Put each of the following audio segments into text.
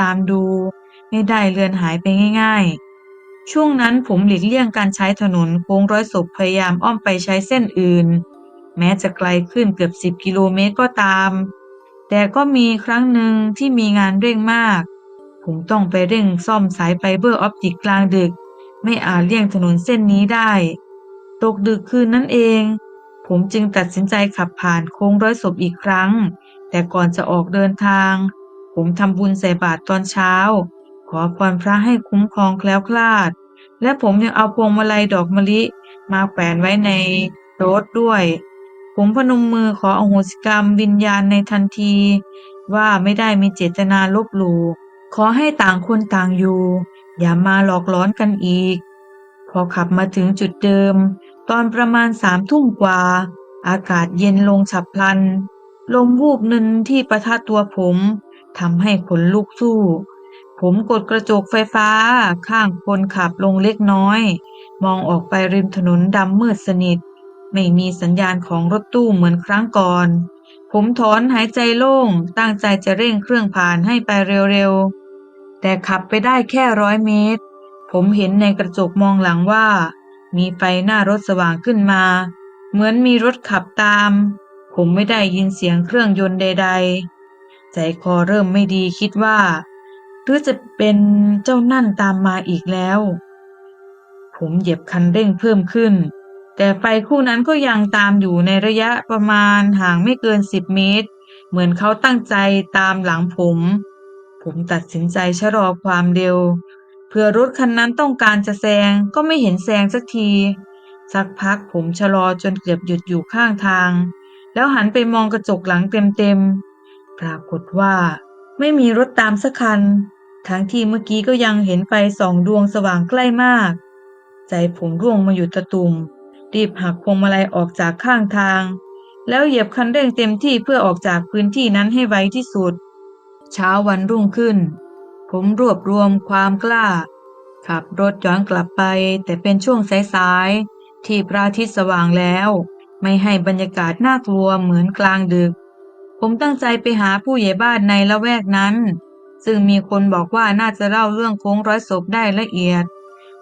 ตามดู ไม่ได้เลือนหายไปง่าย ๆ ช่วงนั้นผมหลีกเลี่ยงการใช้ถนนโค้งร้อยศพพยายามอ้อมไปใช้เส้นอื่น แม้จะไกลขึ้นเกือบสิบกิโลเมตรก็ตาม แต่ก็มีครั้งหนึ่งที่มีงานเร่งมาก ผมต้องไปเร่งซ่อมสายไฟเบอร์ออปติกกลางดึก ไม่อาจเลี่ยงถนนเส้นนี้ได้ ตกดึกคืนนั้นเอง ผมจึงตัดสินใจขับผ่านโค้งร้อยศพอีกครั้ง แต่ก่อนจะออกเดินทาง ผมทำบุญใส่บาตรตอนเช้า ขอพรพระให้คุ้มครองแคล้วคลาด และผมยังเอาพวงมาลัยดอกมะลิมาแขวนไว้ในรถด้วย ผมพนมมือขออโหสิกรรมวิญญาณในทันที ว่าไม่ได้มีเจตนาลบหลู่ขอให้ต่างคนต่างอยู่ อย่ามาหลอกล้อนกันอีก พอขับมาถึงจุดเดิม ตอนประมาณสามทุ่มกว่า อากาศเย็นลงฉับพลัน ลมวูบหนึ่งที่ประทะตัวผม ทำให้ขนลุกสู้ ผมกดกระจกไฟฟ้า ข้างคนขับลงเล็กน้อย มองออกไปริมถนนดำมืดสนิท ไม่มีสัญญาณของรถตู้เหมือนครั้งก่อน ผมถอนหายใจโล่ง ตั้งใจจะเร่งเครื่องผ่านให้ไปเร็วๆ แต่ขับไปได้แค่ร้อยเมตร ผมเห็นในกระจกมองหลังว่า มีไฟหน้ารถสว่างขึ้นมา เหมือนมีรถขับตามผมไม่ได้ยินเสียงเครื่องยนต์ใดๆ ใจคอเริ่มไม่ดีคิดว่า หรือจะเป็นเจ้านั่นตามมาอีกแล้ว ผมเหยียบคันเร่งเพิ่มขึ้น แต่ไฟคู่นั้นก็ยังตามอยู่ในระยะประมาณห่างไม่เกินสิบเมตร เหมือนเขาตั้งใจตามหลังผม ผมตัดสินใจชะลอความเร็ว เพื่อรถคันนั้นต้องการจะแซงก็ไม่เห็นแซงสักทีสักพักผมชะลอจนเกือบหยุดอยู่ข้างทาง แล้วหันไปมองกระจกหลังเต็มๆ ปรากฏว่า ไม่มีรถตามสักคัน ทั้งที่เมื่อกี้ก็ยังเห็นไฟสองดวงสว่างใกล้มาก ใจผมร่วงมาอยู่ตะตุ่มรีบหักพวงมาลัยออกจากข้างทาง แล้วเหยียบคันเร่งเต็มที่เพื่อออกจากพื้นที่นั้นให้ไวที่สุด เช้าวันรุ่งขึ้น ผมรวบรวมความกล้า ขับรถย้อนกลับไป แต่เป็นช่วงสายๆที่พระอาทิตย์สว่างแล้ว ไม่ให้บรรยากาศน่ากลัวเหมือนกลางดึก ผมตั้งใจไปหาผู้ใหญ่บ้านในละแวกนั้น ซึ่งมีคนบอกว่าน่าจะเล่าเรื่องโค้งร้อยศพได้ละเอียด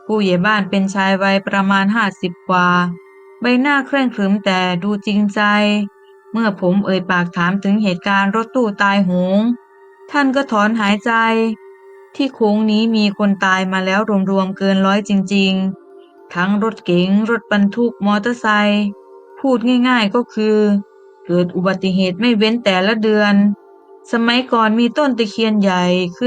ผู้ใหญ่บ้านเป็นชายวัยประมาณห้าสิบกว่า ใบหน้าเคร่งขรึมแต่ดูจริงใจ เมื่อผมเอ่ยปากถามถึงเหตุการณ์รถตู้ตายโหง ท่านก็ถอนหายใจ ที่โค้งนี้มีคนตายมาแล้วรวมๆเกินร้อยจริง ๆ ทั้งรถเก๋งรถบรรทุกมอเตอร์ไซค์พูดง่าย ๆก็คือ กิดอุบัติเหตุไม่เว้นแต่ละเดือน สมัยก่อนมีต้นตะเคียนใหญ่ขึ้น